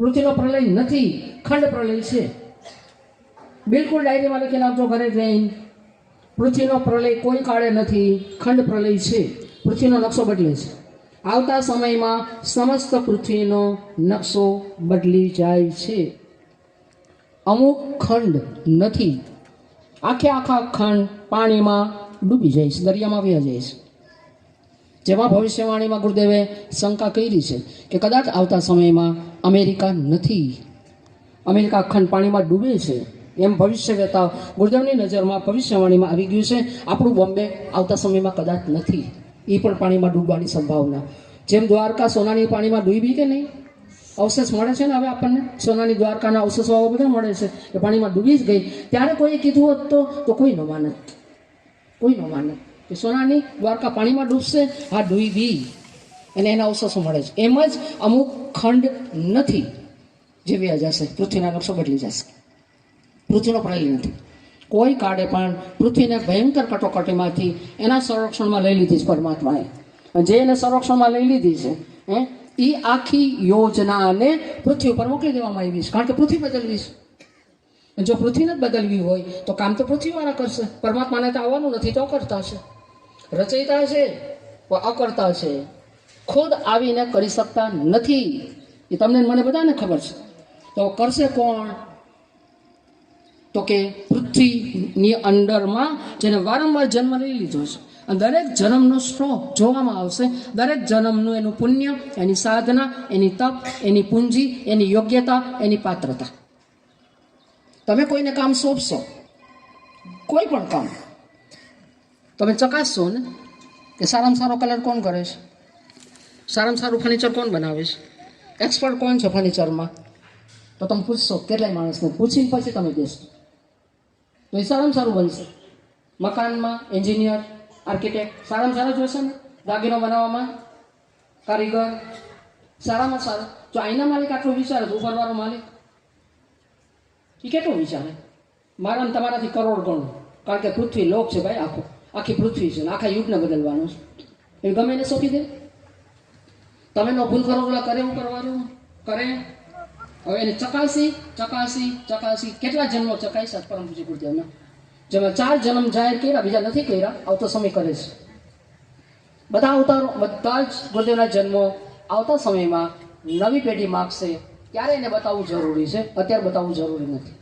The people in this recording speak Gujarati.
પૃથ્વીનો પ્રલય નથી, ખંડ પ્રલય છે. બિલકુલ ડાયરીમાં લખી નાખજો ઘરે જઈને પૃથ્વીનો પ્રલય કોઈ કાળે નથી, ખંડ પ્રલય છે. પૃથ્વીનો નકશો બદલે છે. આવતા સમયમાં સમસ્ત પૃથ્વીનો નકશો બદલી જાય છે. અમુક ખંડ નથી. આખે આખા ખંડ પાણીમાં ડૂબી જાય છે, દરિયામાં વ્યા જાય છે. જેમાં ભવિષ્યવાણીમાં ગુરુદેવે શંકા કરી છે કે કદાચ આવતા સમયમાં અમેરિકા નથી. અમેરિકા ખંડ પાણીમાં ડૂબે છે. એમ ભવિષ્ય વેતા ગુરુદેવની નજરમાં ભવિષ્યવાણીમાં આવી ગયું છે. આપણું બોમ્બે આવતા સમયમાં કદાચ નથી. એ પણ પાણીમાં ડૂબવાની સંભાવના. જેમ દ્વારકા સોનાની પાણીમાં ડૂબી કે નહીં? અવશેષ મળે છે ને હવે આપણને? સોનાની દ્વારકાના અવશેષો બધા મળે છે એ પાણીમાં ડૂબી જ ગઈ. ત્યારે કોઈએ કીધું હોત તો? કોઈ ન માનત કોઈ ન માનત કે સોનાની દ્વારકા પાણીમાં ડૂબશે? હા, ડૂબી. અને એના અવશેષો મળે છે. એમ જ અમુક ખંડ નથી જે વ્યા જશે. પૃથ્વીના નકશો બદલી જશે. પૃથ્વીનો પ્રલય નથી. કોઈ કાળે પણ પૃથ્વીને ભયંકર કટોકટીમાંથી એના સંરક્ષણમાં લઈ લીધી છે પરમાત્માએ. જે એને સંરક્ષણમાં લઈ લીધી છે, હે, એ આખી યોજનાને પૃથ્વી ઉપર મોકલી દેવામાં આવી છે. કારણ કે પૃથ્વી બદલવી છે. જો પૃથ્વીને જ બદલવી હોય, તો કામ તો પૃથ્વીવાળા કરશે. પરમાત્માને તો આવવાનું નથી, તો કરતા છે રચયિતા છે અકર્તા છે. ખુદ આવીને કરી શકતા નથી. એ તમને મને બધાને ખબર છે. તો કરશે કોણ? તો કે પૃથ્વીની અંડરમાં જેને વારંવાર જન્મ લઈ લીધો છે. અને દરેક જન્મનો સ્ટ્રોક જોવામાં આવશે. દરેક જન્મનું એનું પુણ્ય, એની સાધના, એની તપ, એની પૂંજી, એની યોગ્યતા, એની પાત્રતા. તમે કોઈને કામ સોંપશો? કોઈ પણ કામ. તમે ચકાસશો ને કે સારામાં સારો કલર કોણ કરે છે? સારામાં સારું ફર્નિચર કોણ બનાવે છે? એક્સપર્ટ કોણ છે ફર્નિચરમાં તો તમે પૂછશો, કેટલાય માણસને? પૂછીને પછી તમે કહેશો તો એ સારામાં સારું બનશે. મકાનમાં એન્જિનિયર, આર્કિટેક્ટ, સારામાં સારા જોશે ને? દાગીનો બનાવવામાં? કારીગર? સારામાં સારા. જો આઈના માલિક આટલું વિચારે તો ઉપરવાળો માલિક? એ કેટલું વિચારે? મારા તમારાથી કરોડ ગણું કારણ કે પૃથ્વી લોક છે ભાઈ આખું. આખી પૃથ્વી છે આખા યુગને બદલવાનું છે એ ગમે એને સોંપી દે તમે નો ભૂલ કરો ઓલા કરે હું કરવાનું કરે હવે એને ચકાસી ચકાસી ચકાસી કેટલા જન્મો ચકાસી પરમ પૂજ્ય ગુરુદેવના જેમાં ચાર જન્મ જાહેર કર્યા બીજા નથી કર્યા આવતો સમય કરે છે બધા અવતારો બધા જ ગુરુદેવના જન્મો આવતા સમયમાં નવી પેઢી માગશે ત્યારે એને બતાવવું જરૂરી છે અત્યારે બતાવવું જરૂરી નથી